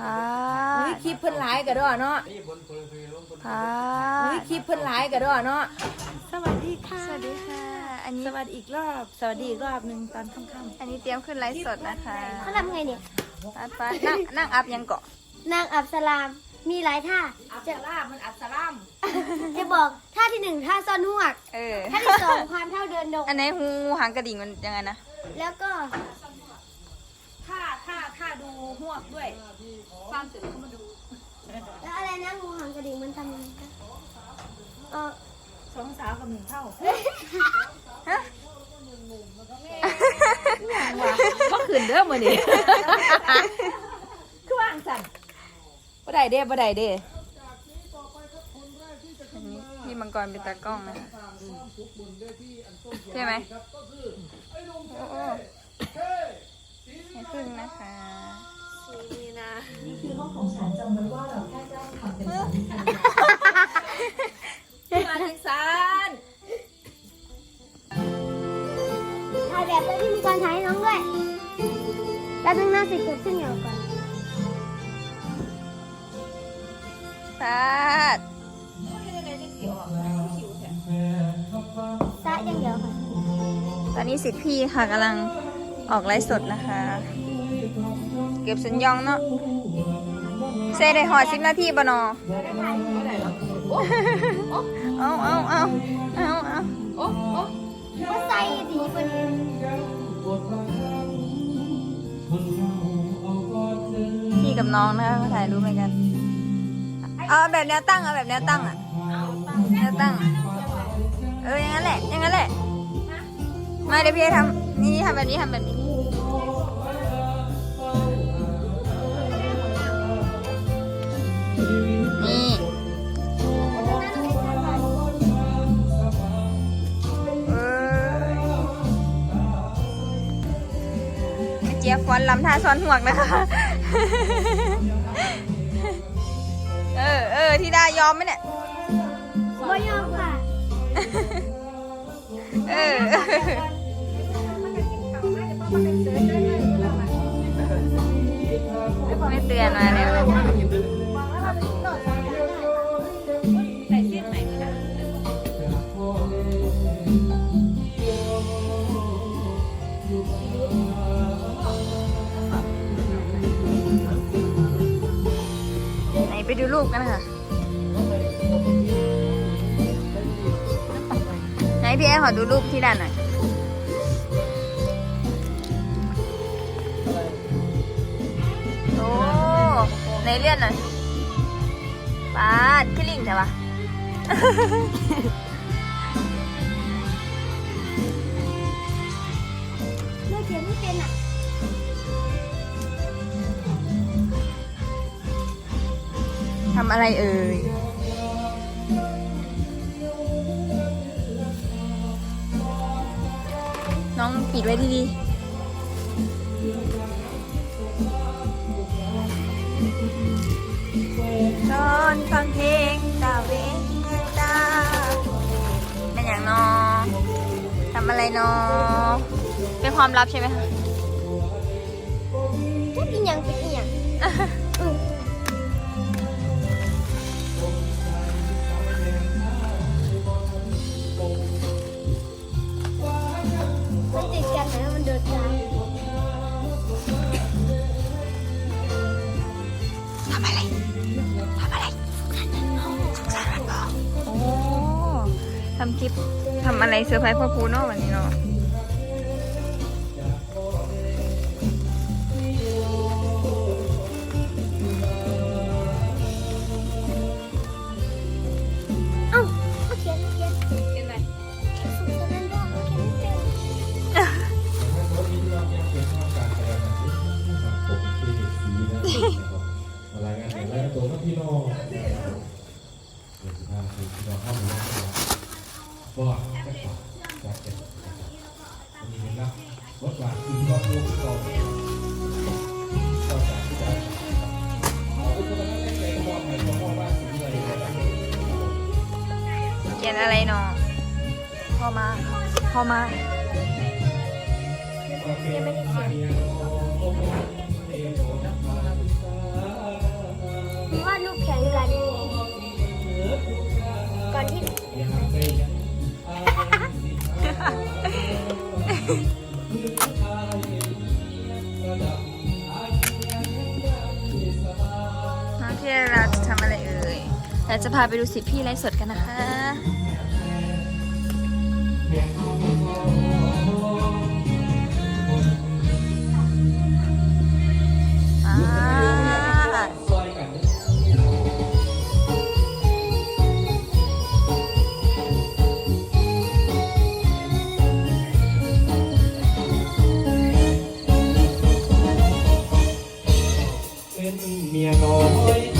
พาอุ้ยคลิปเพิ่นหลายกระดอเนาะพาอุ้ยคลิปเพิ่นหลายกระดอเนาะสวัสดีค่ะ สวัสดีค่ะ อันนี้สวัสดีอีกรอบ สวัสดีอีกรอบหนึ่งตอนค่ำอันนี้เตรียมขึ้นไลฟ์สดนะคะเขาทำไงเนี่ยป้าป้านั่งนั่งอัพยังเกาะนางอับสลาม มีหลายท่าๆอัสลามมันอัสลาม จะบอกท่าที่หนึ่งท่าซ่อนหวก เออ ท่าที่สองความเท่าเดินดงอันไหนหูหางกระดิ่งมันยังไงนะ แล้วก็ท่าท่าท่าดู หวกด้วยความตื่นเข้ามาดูแล้วอะไรนะงูหางกระดิ่งมันทำยังไงคะเออสองสาวกับหนึ่งเท่าฮะก็ขืนเด้อมือนี่คือว่างสั่นบ่ได้เด้บ่ได้เด้อันนี้พี่มังกรเป็นตากล้องนะคะใช่ไหมโอ้โอ้ให้พึ่งนะคะ นี่นะมาจังสันถ่ายแบบแล้วที่มีการถ่ายให้น้องด้วยแป๊บนึงนะสิเกิดขึ้นเดี๋ยวก่อนพาดซะอย่างเดียวค่ะ ตอนนี้สิทธิ์พี่ค่ะกำลัง ออกไลฟ์สดนะคะ เก็บสัญญองเนาะเซได้หอสิบนาทีบ่นอเอาเอาเอาเอาเอาโอ้โอ้ก็ใส่ดีกว่านี้พี่กับน้องนะคะถ่ายรูปเหมือนกัน เอาแบบแนวตั้งเอาแบบแนวตั้งอะแนวตั้ง เอออย่างนั้นแหละอย่างนั้นแหละ มาเดี๋ยวพี่ทำ นี่ทำแบบนี้ทำแบบนี้นี่เอ้ยแม่เจี๊ยบฟ้อนลำท่าซ้อนห่วงนะคะเออเออที่ได้ยอมไหมเนี่ยบ่ยอมค่ะ เออ ไม่เตือนมาแล้วนะไหนไปดูรูปกันค่ะ ไหนพี่แอนขอดูรูปที่ด้านหน่อย นเลื่อนหน่อยปาดขี้นลิงใช่ปะเมื่อเขียนไม่เป็นอะทำอะไรเอ่ยน้องปิดไว้ดีๆ นอนฟังเพลงตาเวงตาเป็นอย่างนอทำอะไรนอเป็นความลับใช่ไหมคะจะกินยังเป็นอีหยังอืมมันติดกันนะมันเดินตามทำอะไร ทำคลิปทำอะไรเซอร์ไพรส์พ่อครูเนาะวันนี้เนาะ นอะไรเนาะพ่อมาพ่อมายังไม่ด้เขีนวาดรูปแข่งกันก่อนที่าจะพาไปดูสิทธิ์พี่ไลฟ์สดกันนะคะอาเป็นเมียน้อย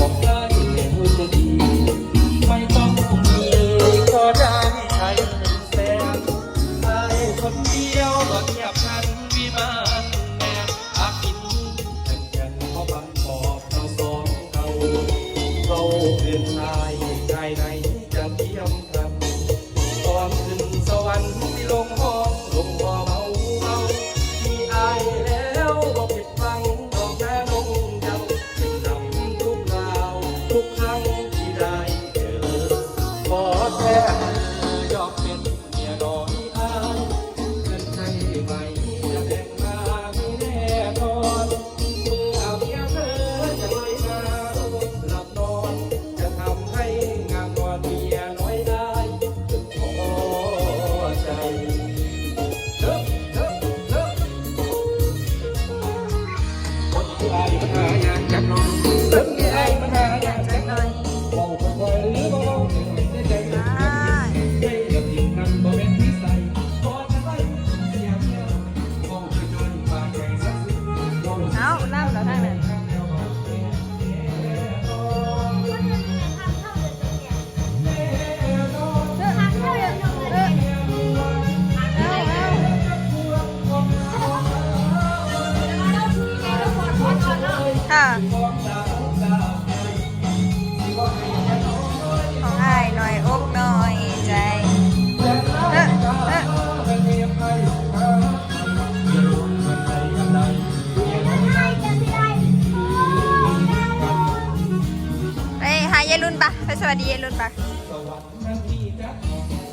วัสดียายรุ่นปะสวรรค์นั้นที่จะ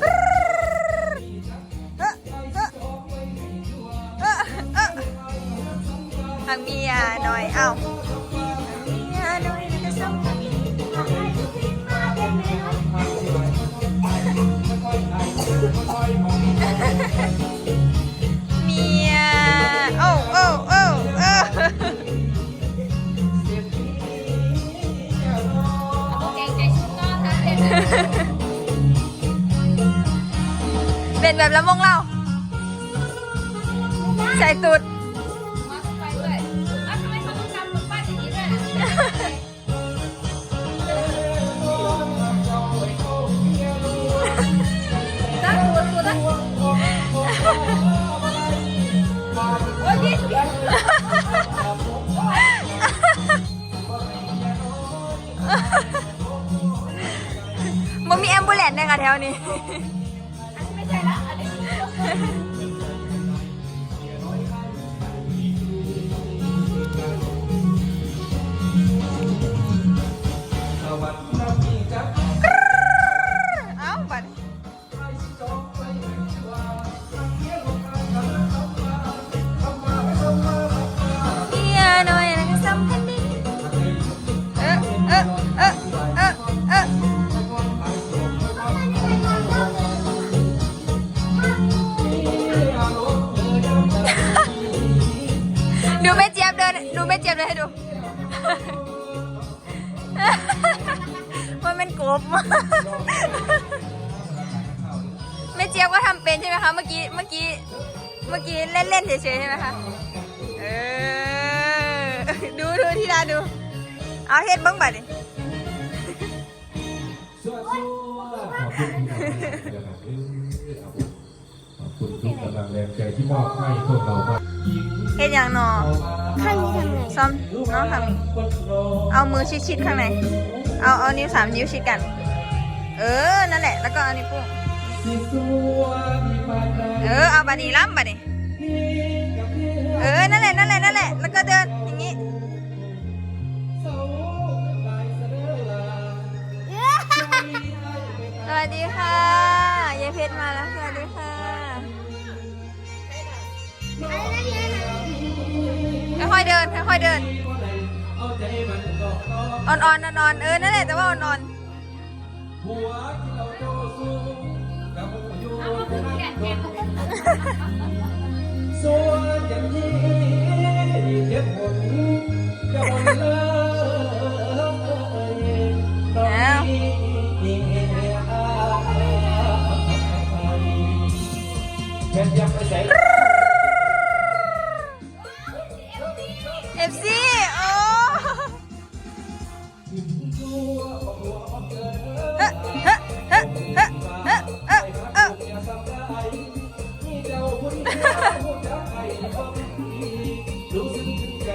เอ๊ะเอ๊ะเอ๊ะเอ๊ะทางเมียหน่อย เอ้า เป็นแบบละมงเราใส่ตูดมาไปด้วยอ้าวทำไมเขาต้องทำแบบป้ายอย่างนี้ด้วยอะจ้าปวดปวดนะโอ้ยยี่สิบมันมีแอมบูเลนในกระแถวนี้อัน เอ้าบัดเมียหน่อยนะก็สำคัญดีเอ๊ะเอ๊ะเอ๊ะเอ๊ะเอ๊ะดูแม่เจี๊ยบเดินดูแม่เจี๊ยบเดินให้ดู กบแม่เจี๊ยบก็ทำเป็นใช่ไหมคะ เมื่อกี้ เมื่อกี้ เมื่อกี้เล่นๆเฉยๆใช่ไหมคะ เออ ดูดูที่ดาดู เอาเฮ็ดเบิ้งบัดดิสวดสวดขอบคุณที่ทำให้ขอบคุณทุกกำลังแรงใจที่มอบให้พวกเรามากยิงเฮ็ดอย่างหนอข้างนี้ทำไงซ้อมน้องทำเอามือชิดๆข้างใน เอาเอานิ้วสามนิ้วชิดกัน เออ นั่นแหละ แล้วก็เอานิ้วโป้งเออ เอาบัดนี้ล้ำบัดนี้เออ นั่นแหละ นั่นแหละ นั่นแหละ แล้วก็เดินอย่างนี้สวัสดีค่ะยายเพชรมาแล้วสวัสดีค่ะค่อยๆเดินค่อยๆเดิน อ่อนๆอ่อนๆเออ นั่นแหละแต่ว่าอ่อนๆหัวที่เราโตสูงกับหัวอยู่เอามาคือแกะแกะส่วนอย่างนี้เจ็บปวดจะบ่เลย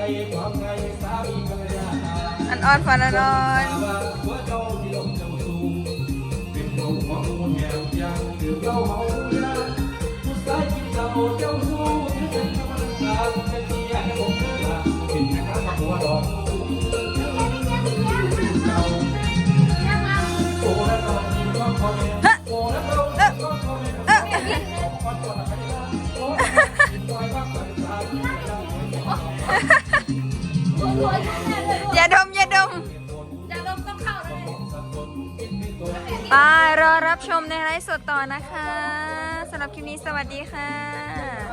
อันออนฟันอันออน อย่าดมอย่าดมอย่าดมต้องเข้าเลยไปรอรับชมในไลฟ์สดต่อนะคะสำหรับคลิปนี้สวัสดีค่ะ